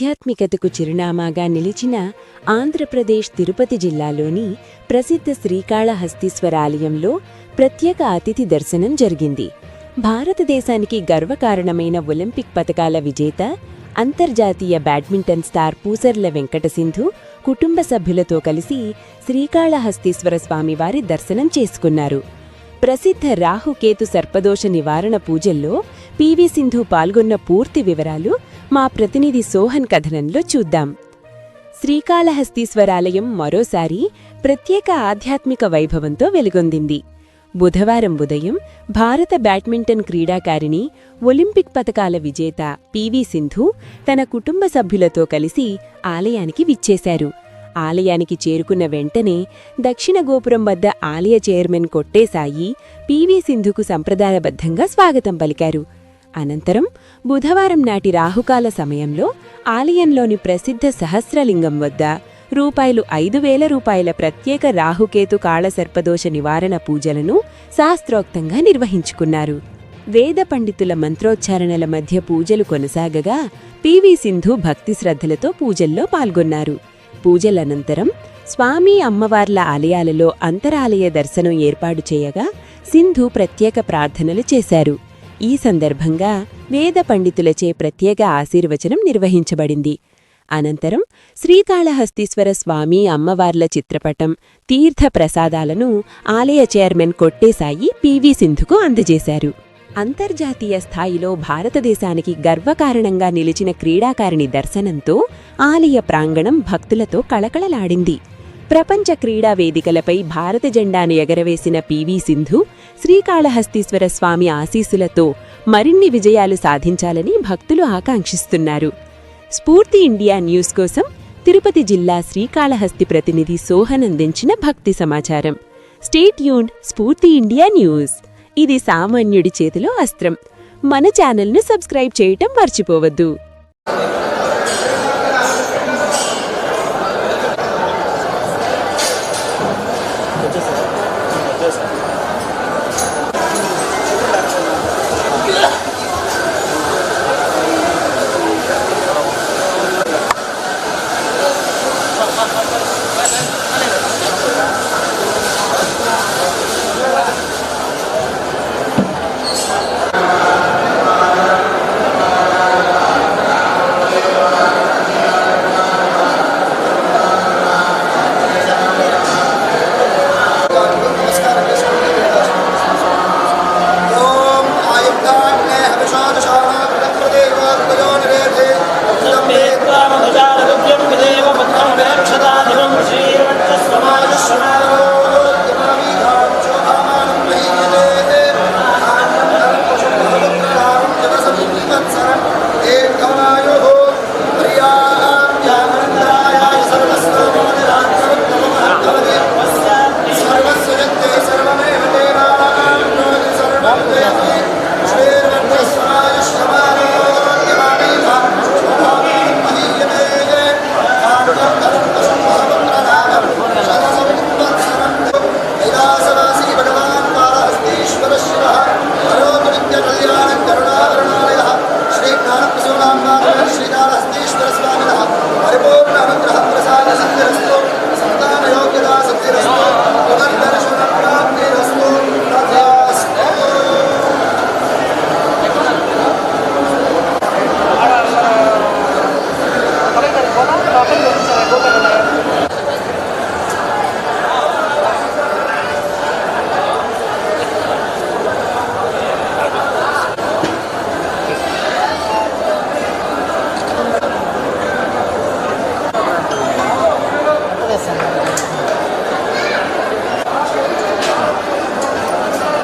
ఆధ్యాత్మికతకు చిరునామాగా నిలిచిన ఆంధ్రప్రదేశ్ తిరుపతి జిల్లాలోని ప్రసిద్ధ శ్రీకాళహస్తీశ్వర ఆలయంలో ప్రత్యేక అతిథి దర్శనం జరిగింది. భారతదేశానికి గర్వకారణమైన ఒలింపిక్ పతకాల విజేత అంతర్జాతీయ బ్యాడ్మింటన్ స్టార్ పూసర్ల వెంకట సింధు కుటుంబ సభ్యులతో కలిసి శ్రీకాళహస్తీశ్వర స్వామివారి దర్శనం చేసుకున్నారు. ప్రసిద్ధ రాహుకేతు సర్పదోష నివారణ పూజల్లో పివి సింధు పాల్గొన్న పూర్తి వివరాలు మా ప్రతినిధి సోహన్ కథనంలో చూద్దాం. శ్రీకాళహస్తీశ్వరాలయం మరోసారి ప్రత్యేక ఆధ్యాత్మిక వైభవంతో వెలుగొందింది. బుధవారం ఉదయం భారత బ్యాడ్మింటన్ క్రీడాకారిణి ఒలింపిక్ పతకాల విజేత పివి సింధు తన కుటుంబ సభ్యులతో కలిసి ఆలయానికి విచ్చేశారు. ఆలయానికి చేరుకున్న వెంటనే దక్షిణ గోపురం వద్ద ఆలయ చైర్మన్ కొట్టేశాయి పివి సింధుకు సంప్రదాయబద్ధంగా స్వాగతం పలికారు. అనంతరం బుధవారం నాటి రాహుకాల సమయంలో ఆలయంలోని ప్రసిద్ధ సహస్రలింగం వద్ద రూపాయలు ఐదు వేల రూపాయల ప్రత్యేక రాహుకేతు కాళసర్పదోష నివారణ పూజలను శాస్త్రోక్తంగా నిర్వహించుకున్నారు. వేద పండితుల మంత్రోచ్చారణల మధ్య పూజలు కొనసాగగా పివి సింధు భక్తి శ్రద్ధలతో పూజల్లో పాల్గొన్నారు. పూజలనంతరం స్వామి అమ్మవార్ల ఆలయాలలో అంతరాలయ దర్శనం ఏర్పాటు చేయగా సింధు ప్రత్యేక ప్రార్థనలు చేశారు. ఈ సందర్భంగా వేద పండితులచే ప్రత్యేక ఆశీర్వచనం నిర్వహించబడింది. అనంతరం శ్రీకాళహస్తీశ్వర స్వామి అమ్మవార్ల చిత్రపటం తీర్థ ప్రసాదాలను ఆలయ చైర్మన్ కొట్టేశాయి పివి సింధుకు అందజేశారు. అంతర్జాతీయ స్థాయిలో భారతదేశానికి గర్వకారణంగా నిలిచిన క్రీడాకారిణి దర్శనంతో ఆలయ ప్రాంగణం భక్తులతో కళకళలాడింది. ప్రపంచ క్రీడా వేదికలపై భారత జెండాను ఎగరవేసిన పివి సింధు శ్రీకాళహస్తీశ్వర స్వామి ఆశీస్సులతో మరిన్ని విజయాలు సాధించాలని భక్తులు ఆకాంక్షిస్తున్నారు. స్ఫూర్తి ఇండియా న్యూస్ కోసం తిరుపతి జిల్లా శ్రీకాళహస్తి ప్రతినిధి సోహన్ అందించిన భక్తి సమాచారం. స్టేట్ యూన్ స్ఫూర్తి ఇండియా న్యూస్. ఇది సామాన్యుడి చేతిలో అస్త్రం. మన ఛానల్ను సబ్స్క్రైబ్ చేయటం మర్చిపోవద్దు.